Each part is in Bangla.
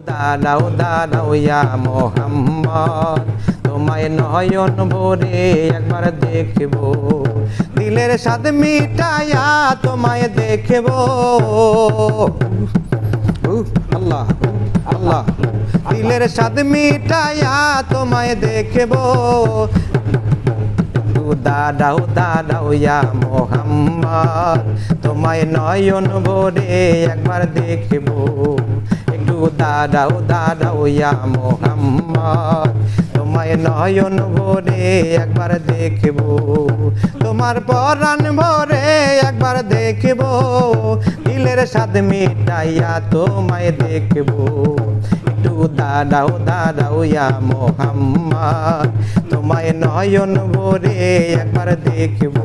দাঁড়াও দাঁড়াও ইয়া মোহাম্মদ, তোমায় নয়ন ভরে একবার দেখব। দিলের স্বাদ মিটায়া তোমায় দেখব। আল্লাহ আল্লাহ। দিলের স্বাদ মিটায়া তোমায় দেখব। দাঁড়াও দাঁড়াও ইয়া মোহাম্মদ, তোমায় নয়ন ভরে একবার দেখব। দাঁড়াও দাঁড়াও ইয়া মোহাম্মদ। তোমায় নয়ন ভরে একবার দেখব, তোমার পরাণ ভরে একবার দেখব, দিলের স্বাদ মিটাইয়া তোমায় দেখব। একটু দাঁড়াও দাঁড়াও ইয়া মোহাম্মদ, তোমায় নয়ন ভরে একবার দেখব।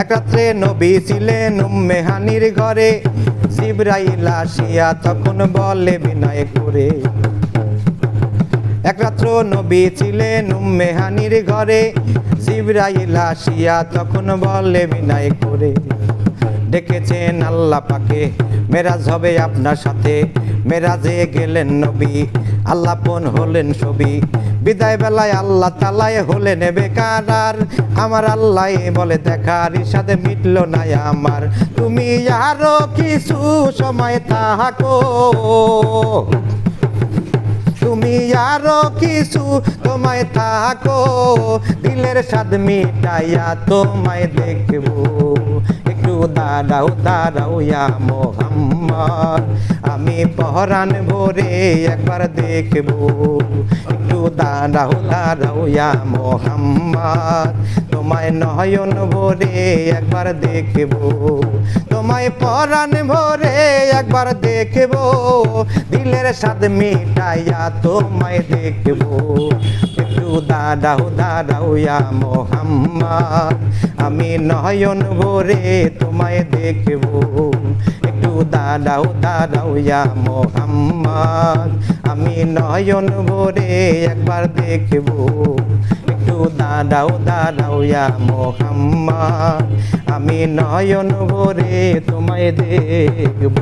এক রাত্রে নবী ছিলেন উম্মে হানির ঘরে। জিব্রাইল আসিয়া তখন বলে বিনয় করে। এক রাত্র নবী ছিলেন উম্মে হানির ঘরে। জিব্রাইল আসিয়া তখন বলে বিনয় করে। ডেকেছেন আল্লাহ পাকে, মেরাজ হবে আপনার সাথে। মেরাজে গেলেন নবী, আল্লাপন হলেন ছবি। বিদায় বেলায় আল্লাহ তালায় হলে নেবে বেকার আমার আল্লাহ বলে, দেখার সাথে মিটল না আমার। তুমি আরও কিছু সময় থাকো। তুমি আরও কিছু তোমায় থাকো। দিলের স্বাদ মিটাইয়া তোমায় দেখব। দাঁড়াও দাঁড়াও ইয়া মোহাম্মদ। আমি পহরান ভোরে একবার দেখব। একটু দাঁড়াও দাঁড়াও ইয়া মোহাম্মদ। তোমায় নয়ন ভোরে একবার দেখব। তোমায় পরাণ ভরে একবার দেখব। দিলের স্বাদ মিটাইয়া তোমায় দেখব। একটু দাঁড়াও দাঁড়াও ইয়া মোহাম্মদ। আমি নয়ন ভরে তোমায় দেখব। একটু দাঁড়াও দাঁড়াও ইয়া মোহাম্মদ। আমি নয়ন ভরে একবার দেখব। দাঁড়াও দাঁড়াও ইয়া মোহাম্মদ। আমি নয়ন ভরে তোমায় দেখব।